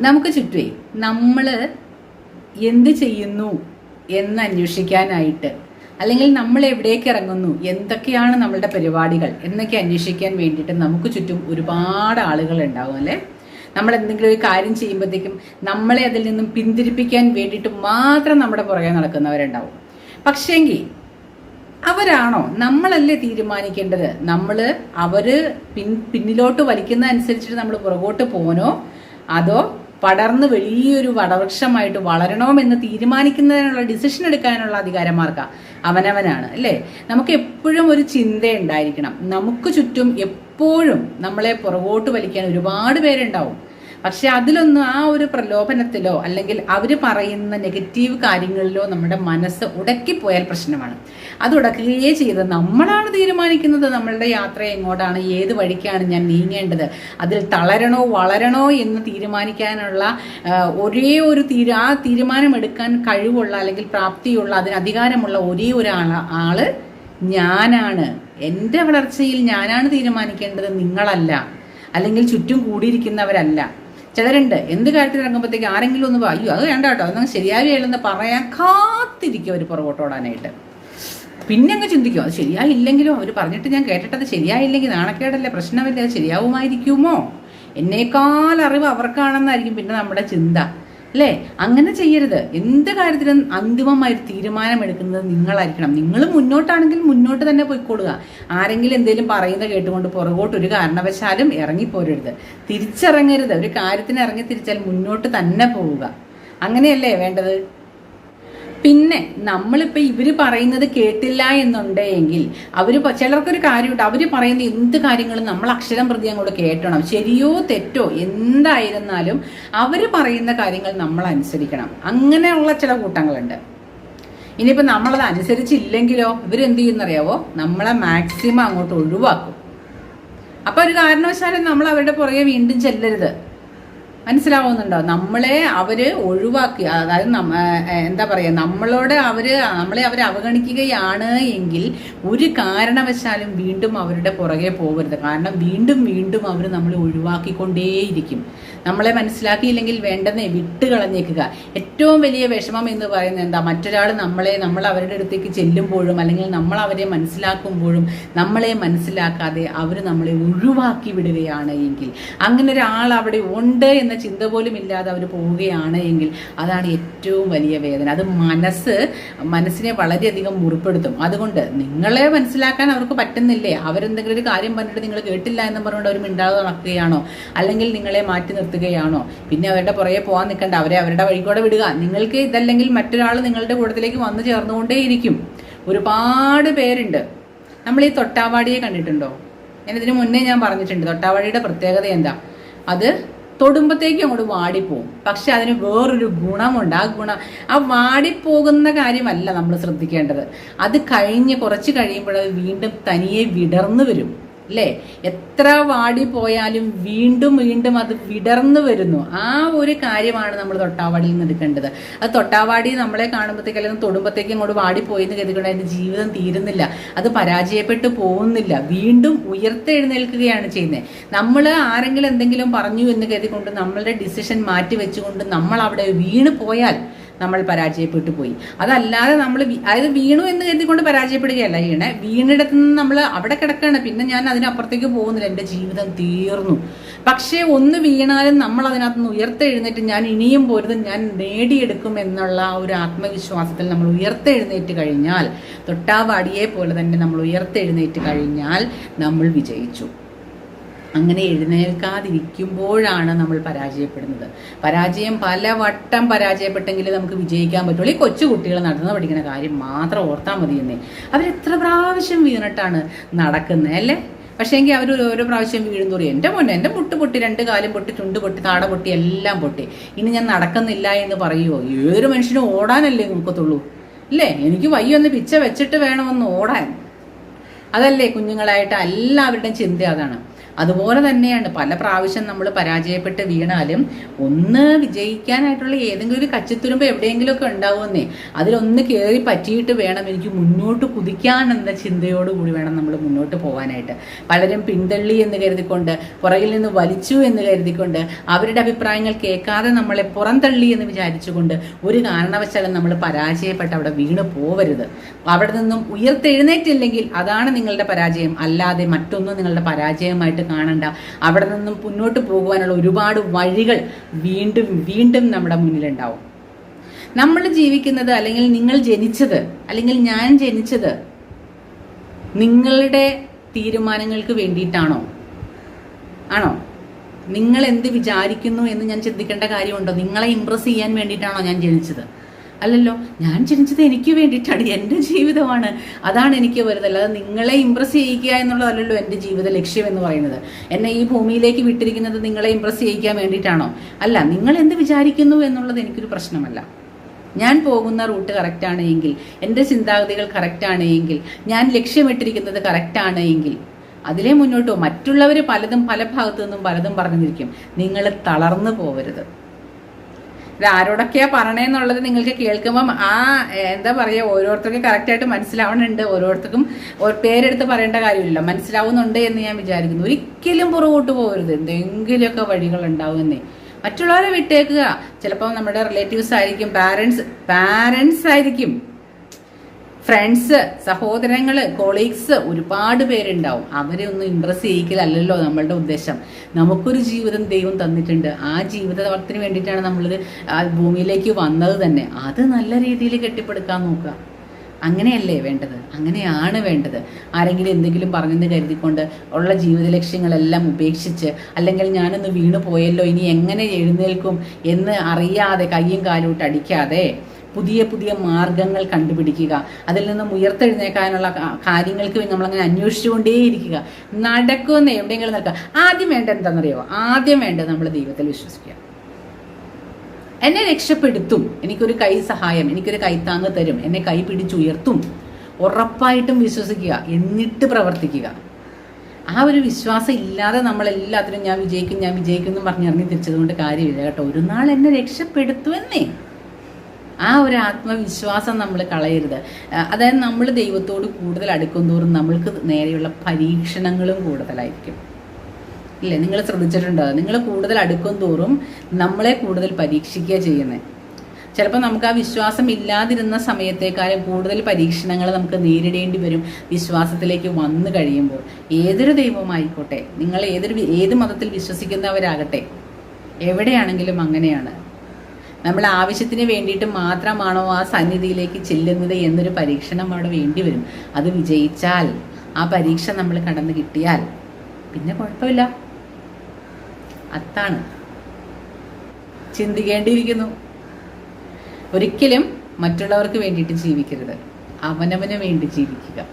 നമുക്ക് ചുറ്റുവേ നമ്മൾ എന്ത് ചെയ്യുന്നു എന്ന് അന്വേഷിക്കാനായിട്ട് അല്ലെങ്കിൽ നമ്മൾ എവിടേക്ക് ഇറങ്ങുന്നു എന്തൊക്കെയാണ് നമ്മളുടെ പരിപാടികൾ എന്നൊക്കെ അന്വേഷിക്കാൻ വേണ്ടിയിട്ട് നമുക്ക് ചുറ്റും ഒരുപാട് ആളുകൾ ഉണ്ടാവും അല്ലേ? നമ്മൾ എന്തെങ്കിലും ഒരു കാര്യം ചെയ്യുമ്പോഴത്തേക്കും നമ്മളെ അതിൽ നിന്നും പിന്തിരിപ്പിക്കാൻ വേണ്ടിയിട്ട് മാത്രം നമ്മുടെ പുറകെ നടക്കുന്നവരുണ്ടാവും. പക്ഷേങ്കിൽ അവരാണോ നമ്മളല്ലേ തീരുമാനിക്കേണ്ടത്? നമ്മൾ അവർ പിന്നിലോട്ട് വലിക്കുന്ന അനുസരിച്ചിട്ട് നമ്മൾ പുറകോട്ട് പോകണോ അതോ പടർന്ന് വലിയൊരു വടവൃക്ഷമായിട്ട് വളരണമെന്ന് തീരുമാനിക്കുന്നതിനുള്ള ഡിസിഷൻ എടുക്കാനുള്ള അധികാരമാർക്ക അവനവനാണ് അല്ലേ? നമുക്ക് എപ്പോഴും ഒരു ചിന്ത ഉണ്ടായിരിക്കണം. നമുക്ക് ചുറ്റും എപ്പോഴും നമ്മളെ പുറകോട്ട് വലിക്കാൻ ഒരുപാട് പേരുണ്ടാവും. പക്ഷെ അതിലൊന്നും ആ ഒരു പ്രലോഭനത്തിലോ അല്ലെങ്കിൽ അവർ പറയുന്ന നെഗറ്റീവ് കാര്യങ്ങളിലോ നമ്മുടെ മനസ്സ് ഉടക്കിപ്പോയാൽ പ്രശ്നമാണ്. അത് ഉടക്കുകയേ ചെയ്ത് നമ്മളാണ് തീരുമാനിക്കുന്നത് നമ്മളുടെ യാത്ര എങ്ങോട്ടാണ് ഏത് വഴിക്കാണ് ഞാൻ നീങ്ങേണ്ടത് അതിൽ തളരണോ വളരണോ എന്ന് തീരുമാനിക്കാനുള്ള ഒരേ ഒരു ആ തീരുമാനമെടുക്കാൻ കഴിവുള്ള അല്ലെങ്കിൽ പ്രാപ്തിയുള്ള അതിന് അധികാരമുള്ള ഒരേ ഒരു ആൾ ഞാനാണ്. എന്റെ വളർച്ചയിൽ ഞാനാണ് തീരുമാനിക്കേണ്ടത് നിങ്ങളല്ല. അല്ലെങ്കിൽ ചുറ്റും കൂടിയിരിക്കുന്നവരല്ല. ചിലരുണ്ട് എന്ത് കാര്യത്തിൽ ഇറങ്ങുമ്പോഴത്തേക്ക് ആരെങ്കിലും ഒന്ന് അയ്യോ അത് വേണ്ട കേട്ടോ അതൊന്നും ശരിയാവില്ലെന്ന് പറയാൻ കാത്തിരിക്കും അവർ പുറകോട്ടോടാനായിട്ട് പിന്നെ അങ്ങ് ചിന്തിക്കും അത് ശരിയായില്ലെങ്കിലും അവർ പറഞ്ഞിട്ട് ഞാൻ കേട്ടിട്ടത് ശരിയായില്ലെങ്കിൽ നാണക്കേടല്ലേ പ്രശ്നമില്ല അത് ശരിയാവുമായിരിക്കുമോ? എന്നേക്കാൾ അറിവ് അവർക്കാണെന്നായിരിക്കും പിന്നെ നമ്മുടെ ചിന്ത അല്ലേ? അങ്ങനെ ചെയ്യരുത്. എന്ത് കാര്യത്തിലും അന്തിമമായി തീരുമാനമെടുക്കുന്നത് നിങ്ങളായിരിക്കണം. നിങ്ങൾ മുന്നോട്ടാണെങ്കിൽ മുന്നോട്ട് തന്നെ പോയിക്കൊടുക ആരെങ്കിലും എന്തെങ്കിലും പറയുന്നത് കേട്ടുകൊണ്ട് പുറകോട്ട് ഒരു കാരണവശാലും ഇറങ്ങിപ്പോരരുത് തിരിച്ചിറങ്ങരുത്. ഒരു കാര്യത്തിന് ഇറങ്ങി തിരിച്ചാൽ മുന്നോട്ട് തന്നെ പോവുക. അങ്ങനെയല്ലേ വേണ്ടത്? പിന്നെ നമ്മളിപ്പോൾ ഇവർ പറയുന്നത് കേട്ടില്ല എന്നുണ്ടെങ്കിൽ അവർ ചിലർക്കൊരു കാര്യമുണ്ട്. അവർ പറയുന്ന എന്ത് കാര്യങ്ങളും നമ്മൾ അക്ഷരം പ്രതി അങ്ങോട്ട് കേട്ടണം. ശരിയോ തെറ്റോ എന്തായിരുന്നാലും അവർ പറയുന്ന കാര്യങ്ങൾ നമ്മൾ അനുസരിക്കണം. അങ്ങനെയുള്ള ചില കൂട്ടങ്ങളുണ്ട്. ഇനിയിപ്പോൾ നമ്മളത് അനുസരിച്ചില്ലെങ്കിലോ ഇവരെന്ത് ചെയ്യുന്നറിയാവോ? നമ്മളെ മാക്സിമം അങ്ങോട്ട് ഒഴിവാക്കും. അപ്പോൾ ഒരു കാരണവശാലും നമ്മൾ അവരുടെ പുറകെ വീണ്ടും ചെല്ലരുത്. മനസ്സിലാവുന്നുണ്ടോ? നമ്മളെ അവർ ഒഴിവാക്കി അതായത് എന്താ പറയുക നമ്മളോട് അവർ നമ്മളെ അവർ അവഗണിക്കുകയാണ് എങ്കിൽ ഒരു കാരണവശാലും വീണ്ടും അവരുടെ പുറകെ പോകരുത്. കാരണം വീണ്ടും വീണ്ടും അവർ നമ്മളെ ഒഴിവാക്കിക്കൊണ്ടേയിരിക്കും. നമ്മളെ മനസ്സിലാക്കിയില്ലെങ്കിൽ വേണ്ടെന്നേ വിട്ട് കളഞ്ഞേക്കുക ഏറ്റവും വലിയ വിഷമം എന്ന് പറയുന്നത് എന്താ? മറ്റൊരാൾ നമ്മളെ നമ്മൾ അവരുടെ അടുത്തേക്ക് ചെല്ലുമ്പോഴും അല്ലെങ്കിൽ നമ്മൾ അവരെ മനസ്സിലാക്കുമ്പോഴും നമ്മളെ മനസ്സിലാക്കാതെ അവർ നമ്മളെ ഒഴിവാക്കി വിടുകയാണ് എങ്കിൽ. അങ്ങനെ ഒരാൾ അവിടെ ഉണ്ട് എന്ന ചിന്ത പോലും ഇല്ലാതെ അവർ പോവുകയാണ് എങ്കിൽ അതാണ് ഏറ്റവും വലിയ വേദന. അത് മനസ്സ് മനസ്സിനെ വളരെയധികം മുറിപ്പെടുത്തും. അതുകൊണ്ട് നിങ്ങളെ മനസ്സിലാക്കാൻ അവർക്ക് പറ്റുന്നില്ലേ? അവരെന്തെങ്കിലും ഒരു കാര്യം പറഞ്ഞിട്ട് നിങ്ങൾ കേട്ടില്ല എന്ന് പറഞ്ഞുകൊണ്ട് അവർ മിണ്ടാതെ നടക്കുകയാണോ അല്ലെങ്കിൽ നിങ്ങളെ മാറ്റി നിർത്തുകയാണോ? പിന്നെ അവരുടെ പുറകെ പോകാൻ നിൽക്കണ്ട. അവരെ അവരുടെ വഴിക്കൂടെ വിടുക. നിങ്ങൾക്ക് ഇതല്ലെങ്കിൽ മറ്റൊരാൾ നിങ്ങളുടെ കൂട്ടത്തിലേക്ക് വന്നു ചേർന്നുകൊണ്ടേയിരിക്കും. ഒരുപാട് പേരുണ്ട്. നമ്മൾ ഈ തൊട്ടാവാടിയെ കണ്ടിട്ടുണ്ടോ? ഞാൻ ഇതിനു മുന്നേ ഞാൻ പറഞ്ഞിട്ടുണ്ട്. തൊട്ടാവാടിയുടെ പ്രത്യേകത എന്താ? അത് തൊടുമ്പത്തേക്കും അങ്ങോട്ട് വാടിപ്പോവും. പക്ഷെ അതിന് വേറൊരു ഗുണമുണ്ട്. ആ ഗുണം ആ വാടിപ്പോകുന്ന കാര്യമല്ല നമ്മൾ ശ്രദ്ധിക്കേണ്ടത്. അത് കഴിഞ്ഞ് കുറച്ച് കഴിയുമ്പോൾ അത് വീണ്ടും തനിയെ വിടർന്നു വരും. അല്ലേ? എത്ര വാടി പോയാലും വീണ്ടും വീണ്ടും അത് വിടർന്നു വരുന്നു. ആ ഒരു കാര്യമാണ് നമ്മൾ തൊട്ടാവാടിയിൽ നിന്ന് എടുക്കേണ്ടത്. അത് തൊട്ടാവാടി നമ്മളെ കാണുമ്പോഴത്തേക്ക് അല്ലെങ്കിൽ തൊടുമ്പോഴത്തേക്കും അങ്ങോട്ട് വാടിപ്പോയി എന്ന് കരുതുകൊണ്ട് അതിന്റെ ജീവിതം തീരുന്നില്ല. അത് പരാജയപ്പെട്ടു പോകുന്നില്ല. വീണ്ടും ഉയർത്തെഴുന്നേൽക്കുകയാണ് ചെയ്യുന്നത്. നമ്മൾ ആരെങ്കിലും എന്തെങ്കിലും പറഞ്ഞു എന്ന് കരുതിക്കൊണ്ട് നമ്മളുടെ ഡിസിഷൻ മാറ്റി വെച്ചുകൊണ്ട് നമ്മൾ അവിടെ വീണ് പോയാൽ നമ്മൾ പരാജയപ്പെട്ടു പോയി അതല്ലാതെ നമ്മൾ അതായത് വീണു എന്ന് കരുതിക്കൊണ്ട് പരാജയപ്പെടുകയല്ല ചെയ്യണേ. വീണിടത്ത് നിന്ന് നമ്മൾ അവിടെ കിടക്കുകയാണ് പിന്നെ ഞാൻ അതിനപ്പുറത്തേക്ക് പോകുന്നില്ല. എന്റെ ജീവിതം തീർന്നു. പക്ഷേ ഒന്ന് വീണാലും നമ്മൾ അതിനകത്ത് നിന്ന് ഉയർത്തെഴുന്നേറ്റ് ഞാൻ ഇനിയും പോരുത് ഞാൻ നേടിയെടുക്കും എന്നുള്ള ഒരു ആത്മവിശ്വാസത്തിൽ നമ്മൾ ഉയർത്തെഴുന്നേറ്റ് കഴിഞ്ഞാൽ തൊട്ടാവാടിയെ പോലെ തന്നെ നമ്മൾ ഉയർത്തെഴുന്നേറ്റ് കഴിഞ്ഞാൽ നമ്മൾ വിജയിച്ചു. അങ്ങനെ എഴുന്നേൽക്കാതിരിക്കുമ്പോഴാണ് നമ്മൾ പരാജയപ്പെടുന്നത്. പരാജയം പല വട്ടം പരാജയപ്പെട്ടെങ്കിൽ നമുക്ക് വിജയിക്കാൻ പറ്റുള്ളൂ. ഈ കൊച്ചു കുട്ടികൾ നടന്ന് പഠിക്കുന്ന കാര്യം മാത്രം ഓർത്താൽ മതി എന്നേ. അവരെത്ര പ്രാവശ്യം വീണിട്ടാണ് നടക്കുന്നത് അല്ലേ? പക്ഷേ എങ്കിൽ അവർ ഓരോ പ്രാവശ്യം വീഴുന്തോറും എന്റെ മുന്നേ എന്റെ മുട്ട് പൊട്ടി രണ്ട് കാലും പൊട്ടി ചുണ്ട് പൊട്ടി താട പൊട്ടി എല്ലാം പൊട്ടി. ഇനി ഞാൻ നടക്കുന്നില്ല എന്ന് പറയുമോ ഏതൊരു മനുഷ്യനും ഓടാനല്ലേ നോക്കത്തുള്ളൂ അല്ലേ? എനിക്ക് വയ്യൊന്ന് പിച്ച വെച്ചിട്ട് വേണമെന്ന് ഓടാൻ. അതല്ലേ കുഞ്ഞുങ്ങളായിട്ട് എല്ലാവരുടെയും ചിന്ത അതാണ്. അതുപോലെ തന്നെയാണ് പല പ്രാവശ്യം നമ്മൾ പരാജയപ്പെട്ട് വീണാലും ഒന്ന് വിജയിക്കാനായിട്ടുള്ള ഏതെങ്കിലും ഒരു കച്ചിത്തുരുമ്പ് എവിടെയെങ്കിലുമൊക്കെ ഉണ്ടാവുമെന്നേ. അതിലൊന്ന് കയറി പറ്റിയിട്ട് വേണം എനിക്ക് മുന്നോട്ട് കുതിക്കാൻ എന്ന ചിന്തയോടുകൂടി വേണം നമ്മൾ മുന്നോട്ട് പോകാനായിട്ട് പലരും പിന്തള്ളി എന്ന് കരുതിക്കൊണ്ട് പുറകിൽ നിന്ന് വലിച്ചു എന്ന് കരുതിക്കൊണ്ട് അവരുടെ അഭിപ്രായങ്ങൾ കേൾക്കാതെ നമ്മളെ പുറന്തള്ളി എന്ന് വിചാരിച്ചുകൊണ്ട് ഒരു കാരണവശാലും നമ്മൾ പരാജയപ്പെട്ട് അവിടെ വീണ് പോവരുത്. അവിടെ നിന്നും ഉയർത്തെഴുന്നേറ്റില്ലെങ്കിൽ അതാണ് നിങ്ങളുടെ പരാജയം. അല്ലാതെ മറ്റൊന്നും നിങ്ങളുടെ പരാജയമായിട്ട് കാണണ്ട. അവിടെ നിന്നും മുന്നോട്ട് പോകുവാനുള്ള ഒരുപാട് വഴികൾ വീണ്ടും വീണ്ടും നമ്മുടെ മുന്നിലുണ്ടാവും. നമ്മൾ ജീവിക്കുന്നത് അല്ലെങ്കിൽ നിങ്ങൾ ജനിച്ചത് അല്ലെങ്കിൽ ഞാൻ ജനിച്ചത് നിങ്ങളുടെ തീരുമാനങ്ങൾക്ക് വേണ്ടിയിട്ടാണോ? ആണോ? നിങ്ങൾ എന്ത് വിചാരിക്കുന്നു എന്ന് ഞാൻ ചിന്തിക്കേണ്ട കാര്യമുണ്ടോ? നിങ്ങളെ ഇമ്പ്രസ് ചെയ്യാൻ വേണ്ടിയിട്ടാണോ ഞാൻ ജനിച്ചത്? അല്ലല്ലോ ഞാൻ ജനിച്ചത് എനിക്ക് വേണ്ടിയിട്ടാണ് എന്റെ ജീവിതമാണ്. അതാണ് എനിക്ക് വരുന്നത്. അല്ലാതെ നിങ്ങളെ ഇമ്പ്രസ് ചെയ്യിക്കുക എന്നുള്ളതല്ലല്ലോ എന്റെ ജീവിത ലക്ഷ്യം എന്ന് പറയുന്നത്. എന്നെ ഈ ഭൂമിയിലേക്ക് വിട്ടിരിക്കുന്നത് നിങ്ങളെ ഇമ്പ്രസ് ചെയ്യിക്കാൻ വേണ്ടിയിട്ടാണോ? അല്ല നിങ്ങൾ എന്ത് വിചാരിക്കുന്നു എന്നുള്ളത് എനിക്കൊരു പ്രശ്നമല്ല. ഞാൻ പോകുന്ന റൂട്ട് കറക്റ്റാണ് എങ്കിൽ എന്റെ ചിന്താഗതികൾ കറക്റ്റാണ് എങ്കിൽ ഞാൻ ലക്ഷ്യമിട്ടിരിക്കുന്നത് കറക്റ്റാണ് എങ്കിൽ അതിലേ മുന്നോട്ട് മറ്റുള്ളവർ പലതും പല ഭാഗത്തു നിന്നും പലതും പറഞ്ഞിരിക്കും. നിങ്ങൾ തളർന്നു പോവരുത്. ഇത് ആരോടൊക്കെയാ പറയണേന്നുള്ളത് നിങ്ങൾക്ക് കേൾക്കുമ്പം ആ എന്താ പറയുക ഓരോരുത്തർക്കും കറക്റ്റായിട്ട് മനസ്സിലാവണുണ്ട്. ഓരോരുത്തർക്കും പേരെടുത്ത് പറയേണ്ട കാര്യമില്ല മനസ്സിലാവുന്നുണ്ട് എന്ന് ഞാൻ വിചാരിക്കുന്നു. ഒരിക്കലും പുറകോട്ട് പോകരുത്. എന്തെങ്കിലുമൊക്കെ വഴികൾ ഉണ്ടാവുമെന്നേ. മറ്റുള്ളവരെ വിട്ടേക്കുക. ചിലപ്പോൾ നമ്മുടെ റിലേറ്റീവ്സ് ആയിരിക്കും പാരൻസ് പാരൻസ് ആയിരിക്കും. ഫ്രണ്ട്സ് സഹോദരങ്ങൾ കൊളീഗ്സ് ഒരുപാട് പേരുണ്ടാവും. അവരെ ഒന്ന് ഇമ്പ്രസ് ചെയ്യിക്കലല്ലോ നമ്മളുടെ ഉദ്ദേശം. നമുക്കൊരു ജീവിതം ദൈവം തന്നിട്ടുണ്ട്. ആ ജീവിതത്തിന് വേണ്ടിയിട്ടാണ് നമ്മളിത് ഭൂമിയിലേക്ക് വന്നത് തന്നെ. അത് നല്ല രീതിയിൽ കെട്ടിപ്പടുക്കാൻ നോക്കുക. അങ്ങനെയല്ലേ വേണ്ടത്? അങ്ങനെയാണ് വേണ്ടത്. ആരെങ്കിലും എന്തെങ്കിലും പറഞ്ഞെന്ന് കരുതിക്കൊണ്ട് ഉള്ള ജീവിത ലക്ഷ്യങ്ങളെല്ലാം ഉപേക്ഷിച്ച് അല്ലെങ്കിൽ ഞാനൊന്ന് വീണു പോയല്ലോ ഇനി എങ്ങനെ എഴുന്നേൽക്കും എന്ന് അറിയാതെ കയ്യും കാലും അടിക്കാതെ പുതിയ പുതിയ മാർഗങ്ങൾ കണ്ടുപിടിക്കുക. അതിൽ നിന്നും ഉയർത്തെഴുന്നേക്കാനുള്ള കാര്യങ്ങൾക്ക് നമ്മളങ്ങനെ അന്വേഷിച്ചുകൊണ്ടേയിരിക്കുക. നടക്കുമെന്ന് എവിടെയെങ്കിലും നടക്കുക ആദ്യം വേണ്ട എന്താണെന്നറിയോ ആദ്യം വേണ്ട നമ്മൾ ദൈവത്തിൽ വിശ്വസിക്കുക. എന്നെ രക്ഷപ്പെടുത്തും. എനിക്കൊരു കൈ സഹായം എനിക്കൊരു കൈത്താങ്ങ് തരും. എന്നെ കൈ പിടിച്ചുയർത്തും. ഉറപ്പായിട്ടും വിശ്വസിക്കുക. എന്നിട്ട് പ്രവർത്തിക്കുക. ആ ഒരു വിശ്വാസം ഇല്ലാതെ നമ്മൾ എല്ലാത്തിനും ഞാൻ വിജയിക്കും ഞാൻ വിജയിക്കും എന്ന് പറഞ്ഞ് ഇറങ്ങി തിരിച്ചതുകൊണ്ട് കാര്യമില്ല കേട്ടോ. ഒരു നാൾ എന്നെ രക്ഷപ്പെടുത്തുമെന്നേ. ആ ഒരു ആത്മവിശ്വാസം നമ്മൾ കളയരുത്. അതായത് നമ്മൾ ദൈവത്തോട് കൂടുതൽ അടുക്കും തോറും നമ്മൾക്ക് നേരെയുള്ള പരീക്ഷണങ്ങളും കൂടുതലായിരിക്കും. ഇല്ലേ? നിങ്ങൾ ശ്രദ്ധിച്ചിട്ടുണ്ടോ? നിങ്ങൾ കൂടുതൽ അടുക്കും തോറും നമ്മളെ കൂടുതൽ പരീക്ഷിക്കുക ചെയ്യുന്നത് ചിലപ്പോൾ നമുക്ക് ആ വിശ്വാസം ഇല്ലാതിരുന്ന സമയത്തേക്കാളും കൂടുതൽ പരീക്ഷണങ്ങൾ നമുക്ക് നേരിടേണ്ടി വരും വിശ്വാസത്തിലേക്ക് വന്നു കഴിയുമ്പോൾ. ഏതൊരു ദൈവമായിക്കോട്ടെ നിങ്ങൾ ഏതൊരു ഏത് മതത്തിൽ വിശ്വസിക്കുന്നവരാകട്ടെ എവിടെയാണെങ്കിലും അങ്ങനെയാണ്. നമ്മൾ ആവശ്യത്തിന് വേണ്ടിയിട്ട് മാത്രമാണോ ആ സന്നിധിയിലേക്ക് ചെല്ലുന്നത് എന്നൊരു പരീക്ഷണം അവിടെ വേണ്ടി വരും. അത് വിജയിച്ചാൽ ആ പരീക്ഷ നമ്മൾ കടന്നു കിട്ടിയാൽ പിന്നെ കുഴപ്പമില്ല. അത്താണ് ചിന്തിക്കേണ്ടിയിരിക്കുന്നു. ഒരിക്കലും മറ്റുള്ളവർക്ക് വേണ്ടിയിട്ട് ജീവിക്കരുത്. അവനവന് വേണ്ടി ജീവിക്കുക.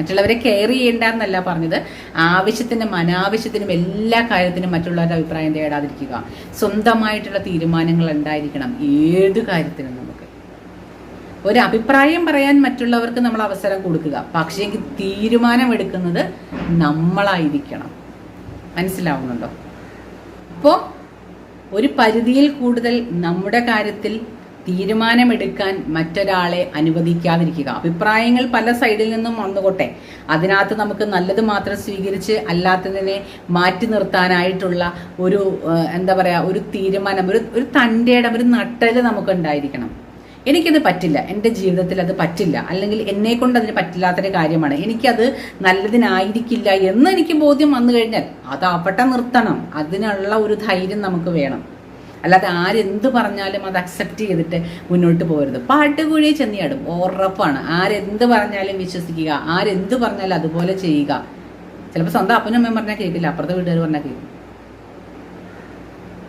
മറ്റുള്ളവരെ കെയർ ചെയ്യേണ്ട എന്നല്ല പറഞ്ഞത്. ആവശ്യത്തിനും അനാവശ്യത്തിനും എല്ലാ കാര്യത്തിനും മറ്റുള്ളവരുടെ അഭിപ്രായം തേടാതിരിക്കുക. സ്വന്തമായിട്ടുള്ള തീരുമാനങ്ങൾ ഉണ്ടായിരിക്കണം ഏത് കാര്യത്തിനും നമുക്ക്. ഒരു അഭിപ്രായം പറയാൻ മറ്റുള്ളവർക്ക് നമ്മൾ അവസരം കൊടുക്കുക. പക്ഷേ തീരുമാനമെടുക്കുന്നത് നമ്മളായിരിക്കണം. മനസ്സിലാവുന്നുണ്ടോ? അപ്പോൾ ഒരു പരിധിയിൽ കൂടുതൽ നമ്മുടെ കാര്യത്തിൽ തീരുമാനമെടുക്കാൻ മറ്റൊരാളെ അനുവദിക്കാതിരിക്കുക. അഭിപ്രായങ്ങൾ പല സൈഡിൽ നിന്നും വന്നുകൊട്ടെ. അതിനകത്ത് നമുക്ക് നല്ലത് മാത്രം സ്വീകരിച്ച് അല്ലാത്തതിനെ മാറ്റി നിർത്താനായിട്ടുള്ള ഒരു എന്താ പറയുക ഒരു തീരുമാനം ഒരു ഒരു തന്റെയുടെ ഒരു നട്ടൽ നമുക്ക് ഉണ്ടായിരിക്കണം എനിക്കത് പറ്റില്ല. എന്റെ ജീവിതത്തിൽ അത് പറ്റില്ല. അല്ലെങ്കിൽ എന്നെ കൊണ്ട് അതിന് പറ്റില്ലാത്തൊരു കാര്യമാണ്. എനിക്കത് നല്ലതിനായിരിക്കില്ല എന്ന് എനിക്ക് ബോധ്യം വന്നു കഴിഞ്ഞാൽ അത് നിർത്തണം. അതിനുള്ള ഒരു ധൈര്യം നമുക്ക് വേണം. അല്ലാതെ ആരെന്ത് പറഞ്ഞാലും അത് അക്സെപ്റ്റ് ചെയ്തിട്ട് മുന്നോട്ട് പോകരുത്. പാട്ടുകുഴി ചെന്നിയാടും ഉറപ്പാണ്. ആരെന്ത് പറഞ്ഞാലും വിശ്വസിക്കുക. ആരെന്ത് പറഞ്ഞാലും അതുപോലെ ചെയ്യുക. ചിലപ്പോൾ സ്വന്തം അപ്പനും അമ്മയും പറഞ്ഞാൽ കേൾക്കില്ല അപ്പുറത്തെ വീട്ടുകാർ പറഞ്ഞാൽ കേൾക്കും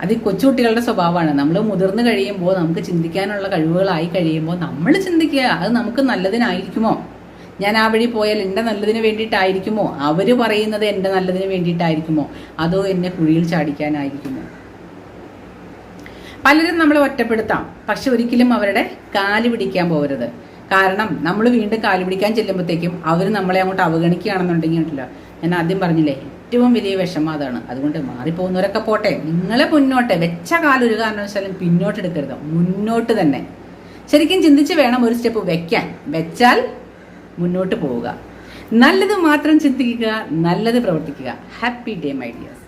അത് ഈ കൊച്ചുകുട്ടികളുടെ സ്വഭാവമാണ്. നമ്മൾ മുതിർന്നു കഴിയുമ്പോൾ നമുക്ക് ചിന്തിക്കാനുള്ള കഴിവുകളായി കഴിയുമ്പോൾ നമ്മൾ ചിന്തിക്കുക അത് നമുക്ക് നല്ലതിനായിരിക്കുമോ? ഞാൻ ആ വഴി പോയാൽ എന്റെ നല്ലതിന് വേണ്ടിയിട്ടായിരിക്കുമോ? അവർ പറയുന്നത് എന്റെ നല്ലതിന് വേണ്ടിയിട്ടായിരിക്കുമോ? അതോ എന്നെ കുഴിയിൽ ചാടിക്കാനായിരിക്കുമോ? പലരും നമ്മളെ ഒറ്റപ്പെടുത്താം. പക്ഷെ ഒരിക്കലും അവരുടെ കാൽ പിടിക്കാൻ പോകരുത്. കാരണം നമ്മൾ വീണ്ടും കാൽ പിടിക്കാൻ ചെല്ലുമ്പോഴത്തേക്കും അവർ നമ്മളെ അങ്ങോട്ട് അവഗണിക്കുകയാണെന്നുണ്ടെങ്കിൽ ഉണ്ടല്ലോ. ഞാൻ ആദ്യം പറഞ്ഞില്ലേ ഏറ്റവും വലിയ വിഷമം അതാണ്. അതുകൊണ്ട് മാറിപ്പോകുന്നവരൊക്കെ പോട്ടെ. നിങ്ങളെ മുന്നോട്ടെ വെച്ച കാലൊരു കാരണവശാലും പിന്നോട്ട് എടുക്കരുത്. മുന്നോട്ട് തന്നെ. ശരിക്കും ചിന്തിച്ച് വേണം ഒരു സ്റ്റെപ്പ് വെക്കാൻ. വെച്ചാൽ മുന്നോട്ട് പോവുക. നല്ലത് മാത്രം ചിന്തിക്കുക നല്ലത് പ്രവർത്തിക്കുക. Happy day my dears